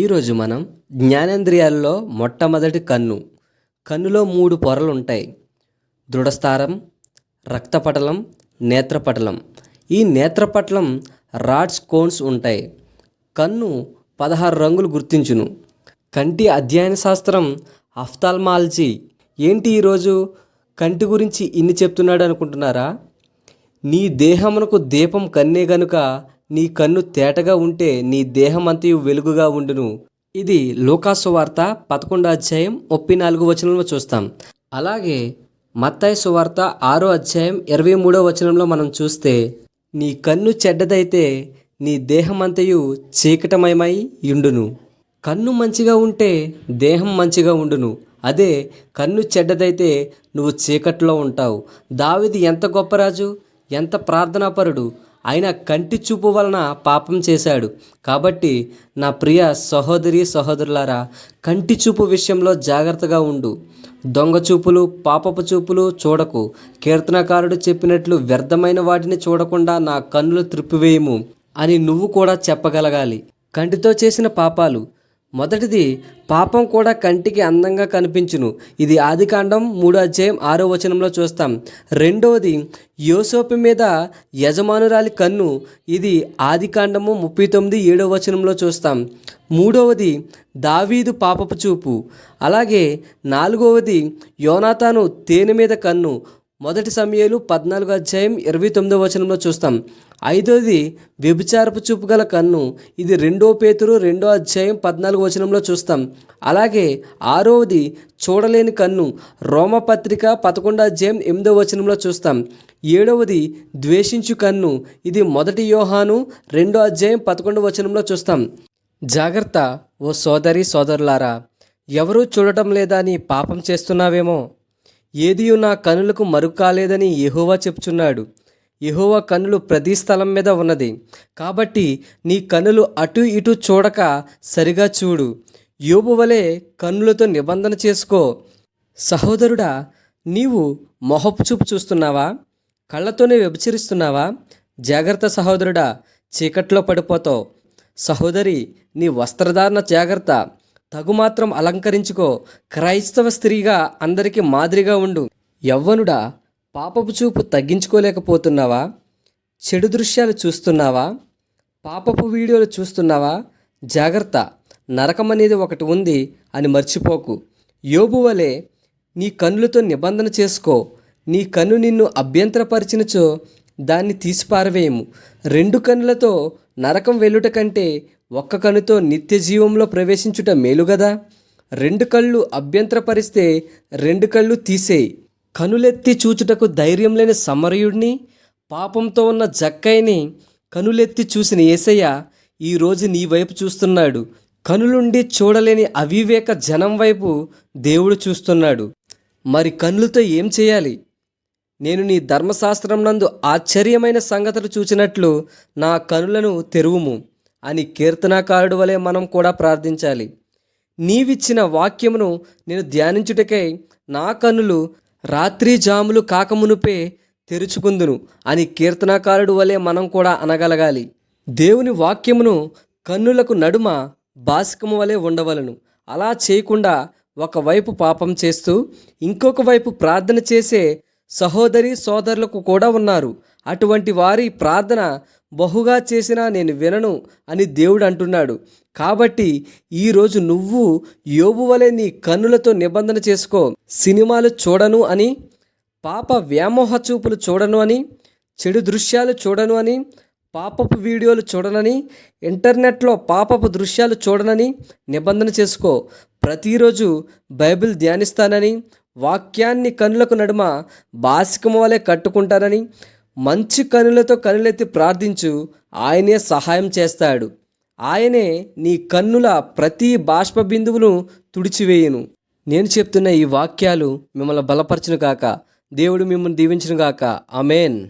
ఈరోజు మనం జ్ఞానేంద్రియాల్లో మొట్టమొదటి కన్ను. కన్నులో మూడు పొరలు ఉంటాయి దృఢస్థారం రక్తపటలం నేత్రపటలం. ఈ నేత్రపటలం రాడ్స్ కోన్స్ ఉంటాయి. కన్ను పదహారు రంగులు గుర్తించును. కంటి అధ్యయన శాస్త్రం అఫ్థాల్మాలజీ ఏంటి ఈరోజు? కంటి గురించి ఇన్ని చెప్తున్నాడు అనుకుంటున్నారా? నీ దేహమునకు దీపం కన్నే గనుక నీ కన్ను తేటగా ఉంటే నీ దేహమంతయు వెలుగుగా ఉండును. ఇది లోకాసువార్త పదకొండో అధ్యాయం ముప్పై నాలుగు వచనంలో చూస్తాం. అలాగే మత్తాయి సువార్త ఆరో అధ్యాయం ఇరవై మూడో వచనంలో మనం చూస్తే నీ కన్ను చెడ్డదైతే నీ దేహమంతయు చీకటమయమై ఉండును. కన్ను మంచిగా ఉంటే దేహం మంచిగా ఉండును. అదే కన్ను చెడ్డదైతే నువ్వు చీకట్లో ఉంటావు. దావిది ఎంత గొప్ప రాజు? ఎంత ప్రార్థనాపరుడు? ఆయన కంటి చూపు వలన పాపం చేశాడు. కాబట్టి నా ప్రియ సహోదరి సహోదరులారా కంటి చూపు విషయంలో జాగ్రత్తగా ఉండు. దొంగ చూపులు పాపపు చూపులు చూడకు. కీర్తనకారుడు చెప్పినట్లు వ్యర్థమైన వాటిని చూడకుండా నా కన్నులు త్రిప్పివేయము అని నువ్వు కూడా చెప్పగలగాలి. కంటితో చేసిన పాపాలు మొదటిది పాపం కూడా కంటికి అందంగా కనిపించును. ఇది ఆదికాండం మూడో అధ్యాయం ఆరో వచనంలో చూస్తాం. రెండవది యోసోపు మీద యజమానురాలి కన్ను. ఇది ఆదికాండము ముప్పై తొమ్మిది ఏడో వచనంలో చూస్తాం. మూడవది దావీదు పాపపు చూపు. అలాగే నాలుగవది యోనాతాను తేనె మీద కన్ను. మొదటి సమయాలు పద్నాలుగు అధ్యాయం ఇరవై తొమ్మిదో వచనంలో చూస్తాం. ఐదోది వ్యభిచారపు చూపు గల కన్ను. ఇది రెండో పేతురు రెండో అధ్యాయం పద్నాలుగు వచనంలో చూస్తాం. అలాగే ఆరవది చూడలేని కన్ను. రోమపత్రిక పదకొండో అధ్యాయం ఎనిమిదో వచనంలో చూస్తాం. ఏడవది ద్వేషించు కన్ను. ఇది మొదటి యోహాను రెండో అధ్యాయం పదకొండు వచనంలో చూస్తాం. జాగ్రత్త ఓ సోదరి సోదరులారా. ఎవరూ చూడటం లేదా నీ పాపం చేస్తున్నావేమో? ఏదియు నా కనులకు మరుగు కాలేదని యెహోవా చెప్చున్నాడు యెహోవా కన్నులు ప్రతి స్థలం మీద ఉన్నది. కాబట్టి నీ కన్నులు అటు ఇటు చూడక సరిగా చూడు. యోబు వలె కన్నులతో నిబంధన చేసుకో. సహోదరుడా నీవు మొహపు చూపు చూస్తున్నావా? కళ్ళతోనే వ్యభిచరిస్తున్నావా? జాగ్రత్త సహోదరుడా చీకట్లో పడిపోతావు. సహోదరి నీ వస్త్రధారణ జాగ్రత్త. తగుమాత్రం అలంకరించుకో. క్రైస్తవ స్త్రీగా అందరికీ మాదిరిగా ఉండు. యవ్వనుడా పాపపు చూపు తగ్గించుకోలేకపోతున్నావా? చెడు దృశ్యాలు చూస్తున్నావా? పాపపు వీడియోలు చూస్తున్నావా? జాగ్రత్త నరకం అనేది ఒకటి ఉంది అని మర్చిపోకు. యోబు వలె నీ కన్నులతో నిబంధన చేసుకో. నీ కన్ను నిన్ను అభ్యంతరపరిచినచో దాన్ని తీసిపారవేయము. రెండు కన్నులతో నరకం వెళ్ళుట కంటే ఒక్క కనుతో నిత్య జీవంలో ప్రవేశించుట మేలు గదా? రెండు కళ్ళు అభ్యంతరపరిస్తే రెండు కళ్ళు తీసేయి. కనులెత్తి చూచుటకు ధైర్యం లేని సమరయుడిని పాపంతో ఉన్న జక్కయ్యని కనులెత్తి చూసిన ఏసయ్య ఈరోజు నీ వైపు చూస్తున్నాడు. కనులుండి చూడలేని అవివేక జనం వైపు దేవుడు చూస్తున్నాడు. మరి కనులతో ఏం చేయాలి? నేను నీ ధర్మశాస్త్రం నందు ఆశ్చర్యమైన సంగతులు చూచినట్లు నా కనులను తెరువుము. అని కీర్తనాకారుడు వలె మనం కూడా ప్రార్థించాలి. నీవిచ్చిన వాక్యమును నేను ధ్యానించుటకై నా కన్నులు రాత్రి జాములు కాకమునుపే తెరుచుకుందును అని కీర్తనాకారుడు వలె మనం కూడా అనగలగాలి. దేవుని వాక్యమును కన్నులకు నడుమ బాసికము వలె ఉండవలను. అలా చేయకుండా ఒకవైపు పాపం చేస్తూ ఇంకొక వైపు ప్రార్థన చేసే సహోదరి సోదరులకు కూడా ఉన్నారు. అటువంటి వారి ప్రార్థన బహుగా చేసినా నేను వినను అని దేవుడు అంటున్నాడు కాబట్టి ఈరోజు నువ్వు యోబు వలె నీ కన్నులతో నిబంధన చేసుకో. సినిమాలు చూడను అని పాప వ్యామోహ చూపులు చూడను అని చెడు దృశ్యాలు చూడను అని పాపపు వీడియోలు చూడనని ఇంటర్నెట్లో పాపపు దృశ్యాలు చూడనని నిబంధన చేసుకో. ప్రతిరోజు బైబిల్ ధ్యానిస్తానని వాక్యాన్ని కన్నులకు నడుమ బాసికము వలె కట్టుకుంటానని మంచి కనులతో కనులెత్తి ప్రార్థించు ఆయనే సహాయం చేస్తాడు. ఆయనే నీ కన్నుల ప్రతి బాష్ప బిందువును తుడిచివేయును. నేను చెప్తున్న ఈ వాక్యాలు మిమ్మల్ని బలపరచును గాక. దేవుడు మిమ్మల్ని దీవించును గాక. అమేన్